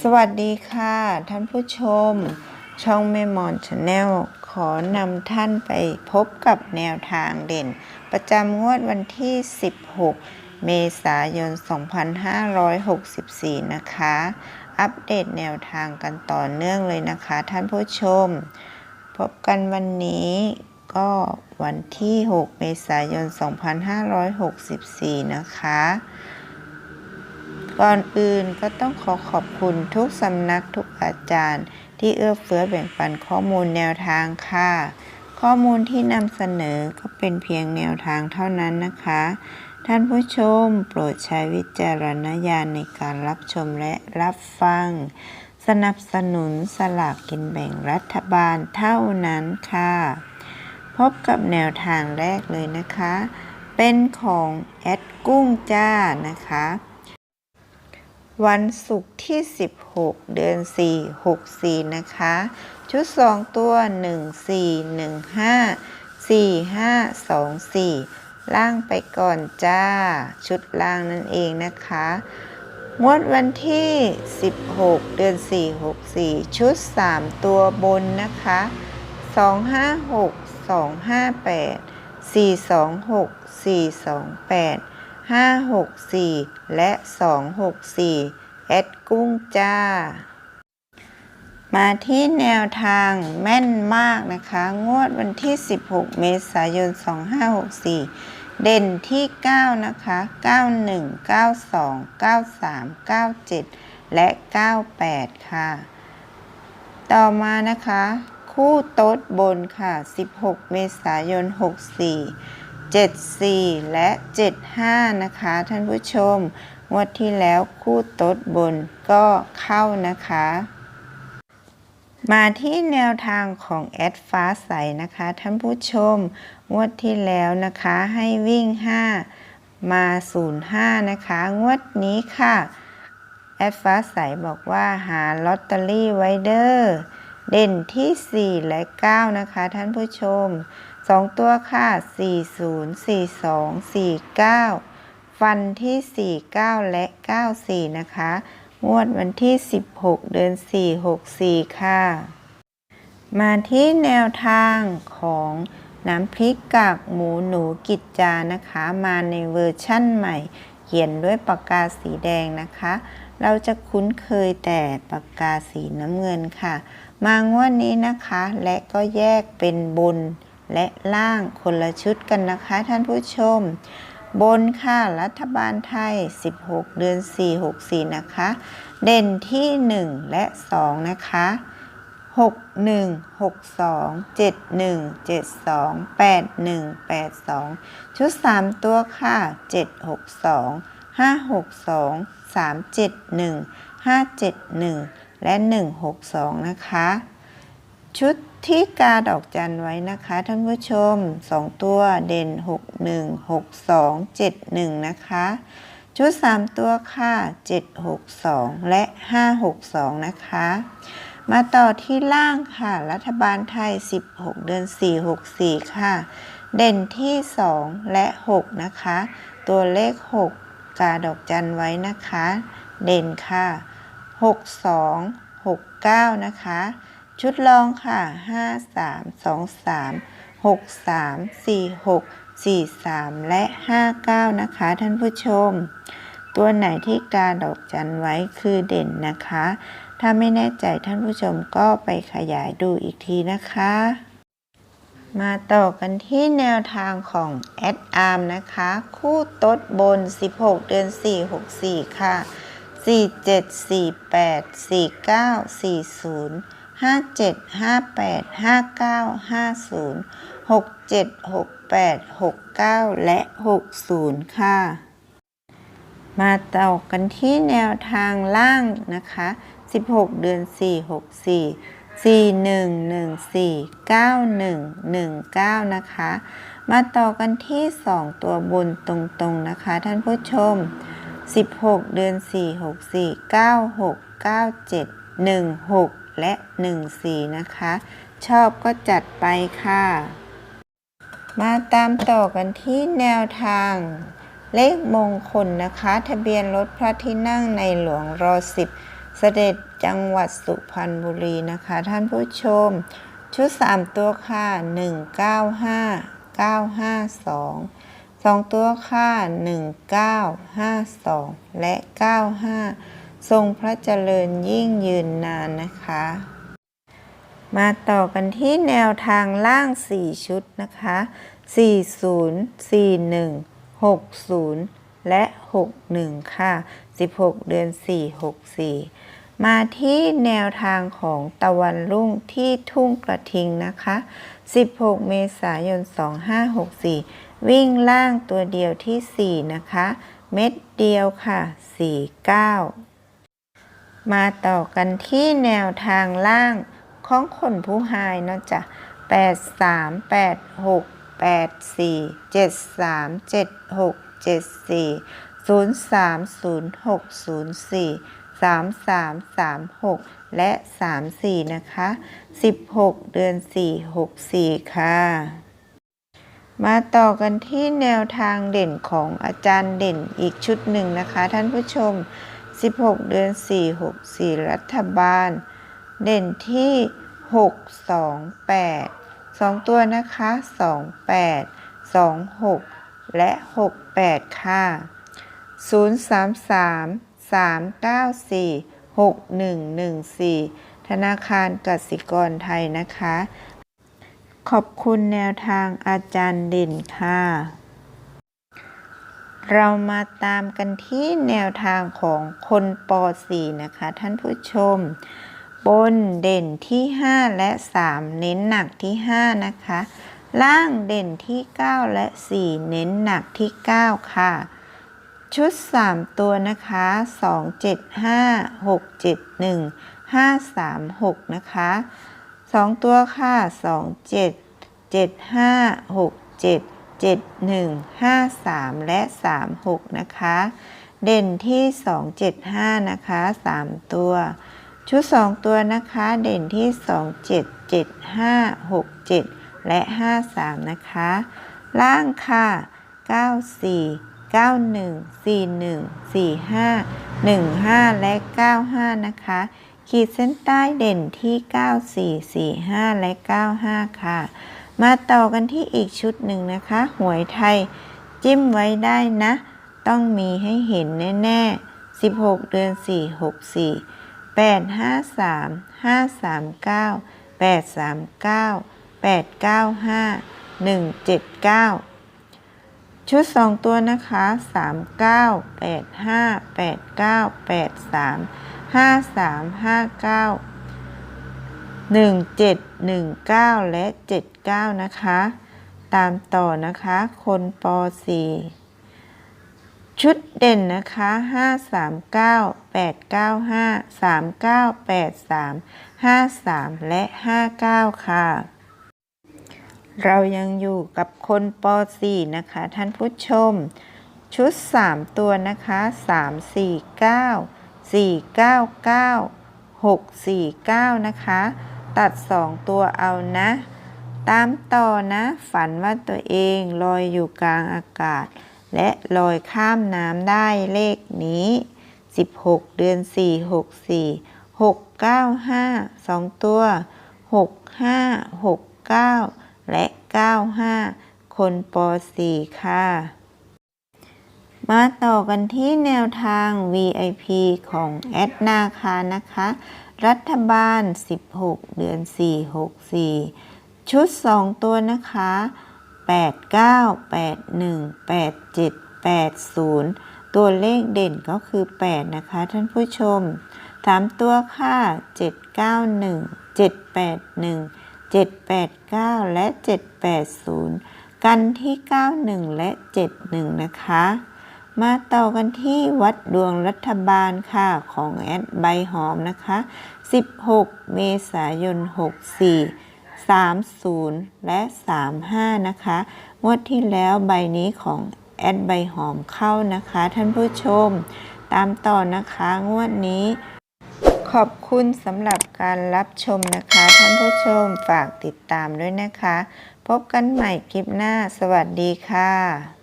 สวัสดีค่ะ ท่านผู้ชม ช่องแม่มอนชาแนลขอนำท่านไปพบกับแนวทางเด่น ประจำงวดวันที่ 16 เมษายน 2564 นะคะ อัปเดตแนวทางกันต่อเนื่องเลยนะคะ ท่านผู้ชม พบกันวันนี้ก็วันที่ 6 เมษายน 2564 นะคะ ก่อนอื่นก็ต้องขอขอบคุณทุกสำนักทุกอาจารย์ ที่เอื้อเฟื้อแบ่งปันข้อมูลแนวทางค่ะ ข้อมูลที่นำเสนอก็เป็นเพียงแนวทางเท่านั้นนะคะ ท่านผู้ชมโปรดใช้วิจารณญาณในการรับชมและรับฟัง สนับสนุนสลากกินแบ่งรัฐบาลเท่านั้นค่ะ พบกับแนวทางแรกเลยนะคะ เป็นของแอดกุ้งจ้านะคะ วันศุกร์ที่ 16 เดือน 4 64 นะคะ ชุด 2 ตัว 1 4 1 5 4 5 2 4 ล่างไปก่อนจ้า ชุดล่างนั่นเองนะคะ งวดวันที่ 16 เดือน 4 64 ชุด 3 ตัวบนนะคะ 256 258 426 428 564 และ 264 แอดกุ้งจ้า มาที่แนวทางแม่นมากนะคะ งวดวันที่ 16 เมษายน 2564 เด่นที่ 9 นะคะ 91 92 93 97 และ 98 ค่ะ ต่อมานะคะ คู่โต๊ดบนค่ะ 16 เมษายน 64 74 และ 75 นะคะ ท่านผู้ชมงวดที่แล้วคู่โต๊ดบนก็เข้านะคะ มาที่แนวทางของแอดฟ้าใสนะคะ ท่านผู้ชมงวดที่แล้วนะคะให้วิ่ง 5 มา 05 นะคะ งวดนี้ค่ะแอดฟ้าใสบอกว่าหาลอตเตอรี่ไว้เด้อเด่นที่ 4 และ 9 นะคะ ท่านผู้ชม 2ตัวค่ะ40 42 49ฟันที่49และ94นะคะ งวดวันที่16เดือน4 64ค่ะ มาที่แนวทางของน้ำพริกกากหมูหนูกิจจานะคะ มาในเวอร์ชั่นใหม่ เขียนด้วยปากกาสีแดงนะคะ เราจะคุ้นเคยแต่ปากกาสีน้ำเงินค่ะ มางวดนี้นะคะและก็แยกเป็นบน และล่างคนละชุดกันนะคะท่านผู้ชม บนค่ะรัฐบาลไทย 16 เดือน 4 64 นะคะ เด่นที่ 1 และ 2 นะคะ6 1 6 2 7 1 7 2 8 1 8 2ชุด3ตัวค่ะ7 6 2 5 6 2 3 7 1 5 7 1และ1 6 2นะคะ ชุด ที่กาดอกจันไว้นะคะท่านผู้ชม 2 ตัวเด่น 6 1 6 2 7 1 นะคะ ชุด 3 ตัวค่ะ 7 6 2 และ 5 6 2 นะคะ มาต่อที่ล่างค่ะ รัฐบาลไทย 16 เดือน 4 64 ค่ะ เด่นที่ 2 และ 6 นะคะ ตัวเลข 6 กาดอกจันไว้นะคะ เด่นค่ะ 6 2 6 9 นะคะ ชุดรองค่ะ 5 3 2 3 6 3 4 6 4 3 และ 5 9 นะคะ ท่านผู้ชม ตัวไหนที่กาดอกจันไว้คือเด่นนะคะ ถ้าไม่แน่ใจท่านผู้ชมก็ไปขยายดูอีกทีนะคะ มาต่อกันที่แนวทางของแอดอาร์มนะคะ คู่ตดบน 16 เดือน 4 64 ค่ะ 47 48 49 40 57 58 59 50 67 68 69 และ 60 ค่ะ มาต่อกันที่แนวทางล่างนะคะ 16 เดือน 4 64 4114 9119 นะคะ มาต่อกันที่ 2 ตัวบนตรงๆนะคะ ท่านผู้ชม 16 เดือน 4 64 96 97 16 และ 14 นะคะ ชอบก็จัดไปค่ะ มาตามต่อกันที่แนวทาง เลขมงคลนะคะ ทะเบียนรถพระที่นั่งในหลวงรอสิบเสด็จจังหวัดสุพรรณบุรีนะคะ ท่านผู้ชม ชุด 3 ตัวค่ะ 195 952 2 ตัวค่ะ 1952 และ 95 ทรงพระเจริญยิ่งยืนนานนะคะ มาต่อกันที่แนวทางล่าง 4 ชุดนะคะ 40 41 60 และ 61 ค่ะ 16 เดือน 4 64 มาที่แนวทางของตะวันรุ่งที่ทุ่งกระทิงนะคะ 16 เมษายน 2564 วิ่งล่างตัวเดียวที่ 4 นะคะ เม็ดเดียวค่ะ 49 มาต่อกันที่แนวทางล่างของคนผู้หายเนาะจ๊ะ8 3 8 6 8 4 7 3 7 6 7 4 0 3 0 6 0 4 3 3 3 6และ3 4นะคะ16เดือน4 64ค่ะ มาต่อกันที่แนวทางเด่นของอาจารย์เด่นอีกชุดหนึ่งนะคะท่านผู้ชม 16 เดือน 4 64 รัฐบาล เด่นที่ 6 2 8 2 ตัวนะคะ 2 8 2 6 และ 6 8 ค่ะ 0 3 3 3 9 4 6 1 1 4 ธนาคารกสิกรไทยนะคะ ขอบคุณแนวทางอาจารย์เด่นค่ะ เรามาตามกันที่แนวทางของคนป .4 นะคะ ท่านผู้ชม บนเด่นที่ 5 และ 3 เน้นหนักที่ 5 นะคะ ล่างเด่นที่ 9 และ 4 เน้นหนักที่ 9 ค่ะ ชุด 3 ตัวนะคะ 2 7 5 6 7 1 5 3 6 นะคะ 2 ตัวค่ะ 2 7 7 5 6 7 7 1 5 3 และ 3 6 นะคะ เด่นที่ 2 7 5 นะคะ 3 ตัว ชุด 2 ตัวนะคะ เด่นที่ 2 7 7 5 6 7 และ 5 3 นะคะ ล่างค่ะ 9 4 9 1 4 1 4 5 1 5 และ 95 นะคะ ขีดเส้นใต้เด่นที่ 94 45 และ 95 ค่ะ มาต่อกันที่อีกชุดหนึ่งนะคะ หวยไทยจิ้มไว้ได้นะ ต้องมีให้เห็นแน่ๆ 16 เดือน 4 64 8 5 3 5 3 9 8 3 9 8 9 5 1 7 9 ชุด 2 ตัวนะคะ 3 9 8 5 8 9 8 3 5 3 5 9 1 7 1 9 และ 7 9 นะคะ ตามต่อนะคะ คนป .4 ชุดเด่นนะคะ 5 3 9 8 9 5 3 9 8 3 5 3 และ 5 9 ค่ะ เรายังอยู่กับคนป .4 นะคะ ท่านผู้ชม ชุด 3 ตัวนะคะ 3 4 9 4 9 9 6 4 9 นะคะ ตัด2ตัวเอานะ ตามต่อนะ ฝันว่าตัวเองลอยอยู่กลางอากาศ และลอยข้ามน้ำได้เลขนี้ 16 เดือน 4 64 6 9 5 2 ตัว 6 5 6 9 และ 95 คนป .4 ค่ะ มาต่อกันที่แนวทาง VIP ของแอดนาคานะคะ รัฐบาล 16 เดือน 4 64 ชุด 2 ตัวนะคะ 8 9 8 1 8 7 8 0 ตัวเลขเด่นก็คือ 8 นะคะ ท่านผู้ชม 3 ตัวค่ะ 7 9 1 7 8 1 789 และ 780 กันที่ 91 และ 71 นะคะ มาต่อกันที่วัดดวงรัฐบาลค่ะของแอดใบหอมนะคะ 16 เมษายน 64 30 และ 35 นะคะงวดที่แล้วใบนี้ของแอดใบหอมเข้านะคะ ท่านผู้ชม ตามต่อนะคะงวดนี้ ขอบคุณสำหรับการรับชมนะคะ ท่านผู้ชมฝากติดตามด้วยนะคะ พบกันใหม่คลิปหน้า สวัสดีค่ะ